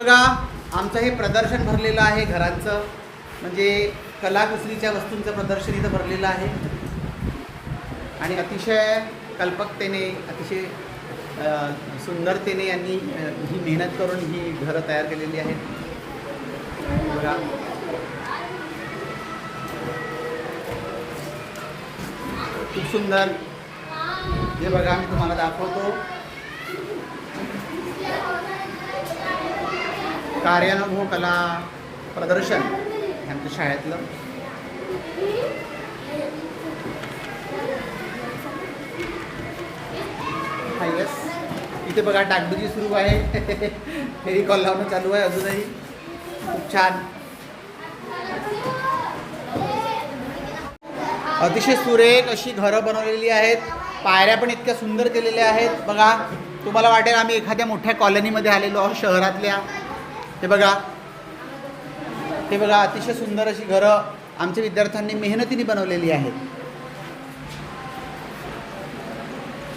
बघा आमचं हे प्रदर्शन भरलेलं आहे घरांचं. म्हणजे कलाकुसरीच्या वस्तूंचं प्रदर्शन इथं भरलेलं आहे. आणि अतिशय कल्पकतेने अतिशय सुंदरतेने यांनी ही मेहनत करून ही घरं तयार केलेली आहेत. बघा. खूप सुंदर. हे बघा मी तुम्हाला दाखवतो. कार्यानुभव कला प्रदर्शन हे आमच्या शाळेतलं. हा येस इथे बघा डागडुजी सुरू आहे. फेरी कॉल लावणं चालू आहे अजूनही. खूप छान. अतिशय सुरेख अशी घरं बनवलेली आहेत. पायऱ्या पण इतक्या सुंदर केलेल्या आहेत. बघा तुम्हाला वाटेल आम्ही एखाद्या मोठ्या कॉलनीमध्ये आलेलो आहोत शहरातल्या. हे बघा. हे बघा अतिशय सुंदर अशी घरं आमच्या विद्यार्थ्यांनी मेहनतीने बनवलेली आहेत.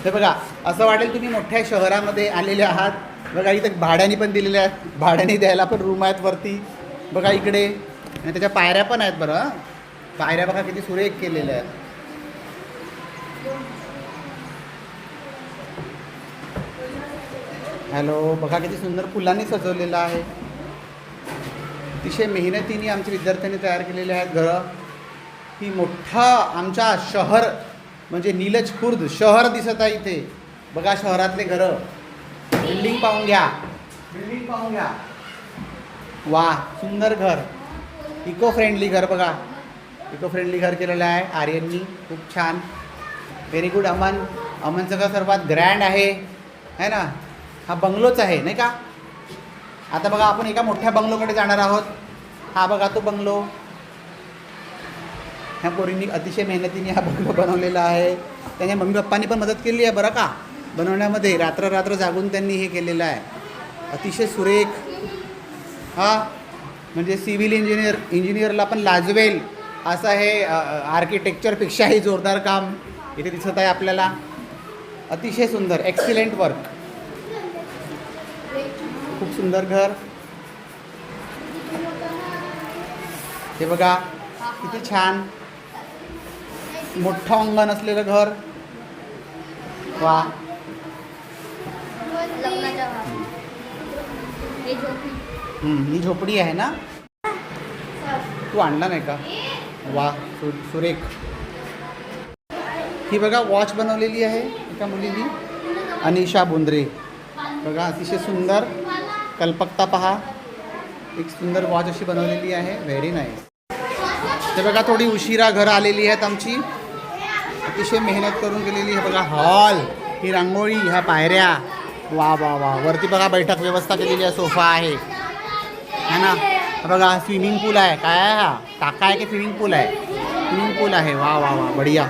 हे बघा असं वाटेल तुम्ही मोठ्या शहरामध्ये आलेले आहात. बघा इथं भाड्याने पण दिलेल्या आहेत. भाड्याने द्यायला पण रूम आहेत वरती. बघा इकडे. आणि त्याच्या पायऱ्या पण आहेत बरं. पायऱ्या बघा किती सुरेख केलेल्या आहेत. हॅलो बघा किती सुंदर फुलांनी सजवलेलं आहे. अतिशय मेहनतीने आमच्या विद्यार्थ्यांनी तयार केलेले आहेत घरं. ही मोठा आमच्या शहर म्हणजे नीलज खुर्द शहर दिसत आहे इथे. बघा शहरातले घरं. बिल्डिंग पाहून घ्या. बिल्डिंग पाहून घ्या. वा सुंदर घर. इको फ्रेंडली घर बघा. इको फ्रेंडली घर केलेलं आहे आर्यननी. खूप छान. Very good Aman. अमनचं घर सर्वात ग्रँड आहे. है ना? हा बंगलोच आहे नाही का? आता बघा आपण एका मोठ्या बंगलोकडे जाणार आहोत. हा बघा तो बंगलो. ह्या पोरींनी अतिशय मेहनतीने हा बंगलो बनवलेला आहे. त्यांच्या मम्मी पप्पांनी पण मदत केली आहे बरं का? बनवण्यामध्ये रात्र रात्र जागून त्यांनी हे केलेलं आहे. अतिशय सुरेख. हा म्हणजे सिव्हिल इंजिनियर इंजिनियरला पण लाजवेल. असं हे आर्किटेक्चरपेक्षाही जोरदार काम इथे दिसत आहे आपल्याला. अतिशय सुंदर एक्सिलेंट वर्क. खूप सुंदर घर. हे बघा किती छान. मोठं अंगण असलेलं घर. वा. ही झोपडी आहे ना? तू आणला नाही का? वा सु सुरेख. ही बघा वॉच बनवलेली आहे एका मुलीनी अनिशा बोंद्रे बघा अतिशय सुंदर. कल्पकता पहा. एक सुंदर वॉच अशी बनवलेली आहे. व्हेरी नाईस ते बघा थोडी उशिरा घरं आलेली आहेत आमची. अतिशय मेहनत करून केलेली आहे. बघा हॉल ही रांगोळी ह्या पायऱ्या. वा वा वा. वरती बघा बैठक व्यवस्था केलेली आहे. सोफा आहे. है ना? बघा स्विमिंग पूल आहे. काय आहे हा? टाका आहे की स्विमिंग पूल आहे? स्विमिंग पूल आहे. वा वा वा. बढिया.